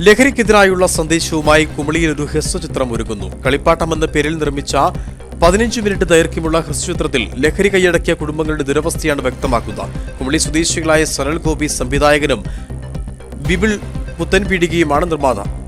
ലഹരിക്കെതിരായുള്ള സന്ദേശവുമായി കുമളിയിൽ ഒരു ഹ്രസ്വചിത്രം ഒരുക്കുന്നു. കളിപ്പാട്ടം എന്ന പേരിൽ നിർമ്മിച്ച പതിനഞ്ച് മിനിറ്റ് ദൈർഘ്യമുള്ള ഹ്രസ്വചിത്രത്തിൽ ലഹരി കൈയടക്കിയ കുടുംബങ്ങളുടെ ദുരവസ്ഥയാണ് വ്യക്തമാക്കുന്നത്. കുമളി സ്വദേശികളായ സനൽ ഗോപി സംവിധായകനും ബിബിൾ പുത്തൻപീടികയുമാണ് നിർമ്മാതാവ്.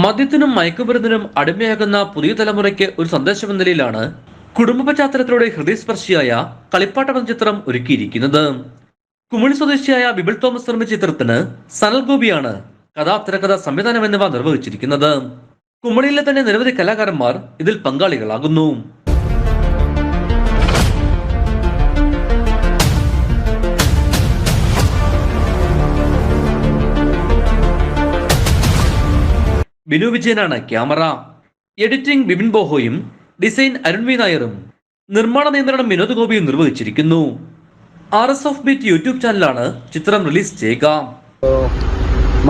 മദ്യത്തിനും മയക്കുമരുന്നിനും അടിമയാകുന്ന പുതിയ തലമുറയ്ക്ക് ഒരു സന്ദേശമെന്ന നിലയിലാണ് കുടുംബ പശ്ചാത്തലത്തിലൂടെ ഹൃദയസ്പർശിയായ കളിപ്പാട്ടം ചിത്രം ഒരുക്കിയിരിക്കുന്നത്. കുമിളി സ്വദേശിയായ ബിബിൾ തോമസ് നിർമ്മിച്ച ചിത്രത്തിന് സനൽ ഗോപിയാണ് കഥാ തിരക്കഥ സംവിധാനം എന്നിവ നിർവഹിച്ചിരിക്കുന്നത്. കുമളിയിലെ തന്നെ നിരവധി കലാകാരന്മാർ ഇതിൽ പങ്കാളികളാകുന്നു. ബിനു വിജയനാണ് ക്യാമറ. എഡിറ്റിംഗ് ബിബിൻ ബോഹോയും ഡിസൈൻ അരുൺ വി നായറും നിർമ്മാണ നിയന്ത്രണം വിനോദ് ഗോപിയും നിർവഹിച്ചിരിക്കുന്നു. R S of beat YouTube ചാനലാണ് ചിത്രം റിലീസ് ചെയ്യുക.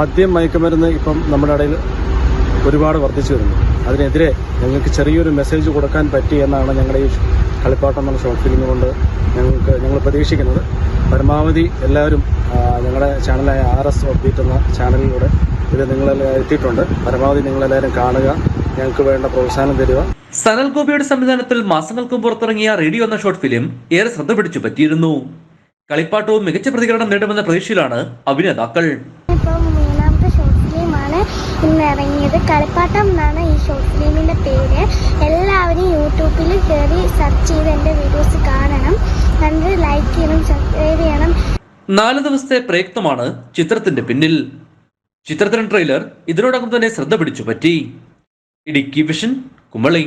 മദ്യം മയക്കുമരുന്ന് ഇപ്പം നമ്മുടെ ഇടയിൽ ഒരുപാട് വർദ്ധിച്ചു വരുന്നു. അതിനെതിരെ ഞങ്ങൾക്ക് ചെറിയൊരു മെസ്സേജ് കൊടുക്കാൻ പറ്റി എന്നാണ് ഞങ്ങളുടെ ഈ കളിപ്പാട്ടം എന്നുള്ള ഷോർട്ട് ഫിലിം കൊണ്ട് ഞങ്ങൾക്ക് ഞങ്ങൾ പ്രതീക്ഷിക്കുന്നത്. പരമാവധി എല്ലാവരും ഞങ്ങളുടെ ചാനലായ ആർ എസ് ഒപ്പീറ്റ് എന്ന ചാനലിലൂടെ ഇത് നിങ്ങളെല്ലാം എത്തിയിട്ടുണ്ട്. പരമാവധി നിങ്ങളെല്ലാവരും കാണുക ഞങ്ങൾക്ക് വേണ്ട പ്രോത്സാഹനം തരിക. സനൽ ഗോപിയുടെ സംവിധാനത്തിൽ മാസങ്ങൾക്ക് പുറത്തിറങ്ങിയ റേഡിയോ എന്ന ഷോർട്ട് ഫിലിം ഏറെ ശ്രദ്ധ പിടിച്ചു പറ്റിയിരുന്നു. കളിപ്പാട്ടവും മികച്ച പ്രതികരണം നേടുമെന്ന പ്രതീക്ഷയിലാണ് അഭിനേതാക്കൾ ഇപ്പം മൂന്നാമത്തെ ഷോർട്ട് ഫിലിമാണ് ഇന്ന് ഇറങ്ങിയത് കളിപ്പാട്ടം എന്നാണ് ഈ ഷോർട്ട് ഫിലിമിന്റെ പേര്. എല്ലാവരും യൂട്യൂബിൽ കയറി സെർച്ച് ചെയ്ത് എന്റെ വീഡിയോസ് കാണണം. കണ്ട് ലൈക്ക് ചെയ്യണം സബ്സ്ക്രൈബ് ചെയ്യണം. നാല് ദിവസത്തെ പ്രയത്നമാണ് ചിത്രത്തിന്റെ പിന്നിൽ. ചിത്രത്തിന്റെ ട്രെയിലർ ഇതിനോടകം തന്നെ ശ്രദ്ധ പിടിച്ചു പറ്റി. ഇടുക്കി വിഷൻ കുമളി.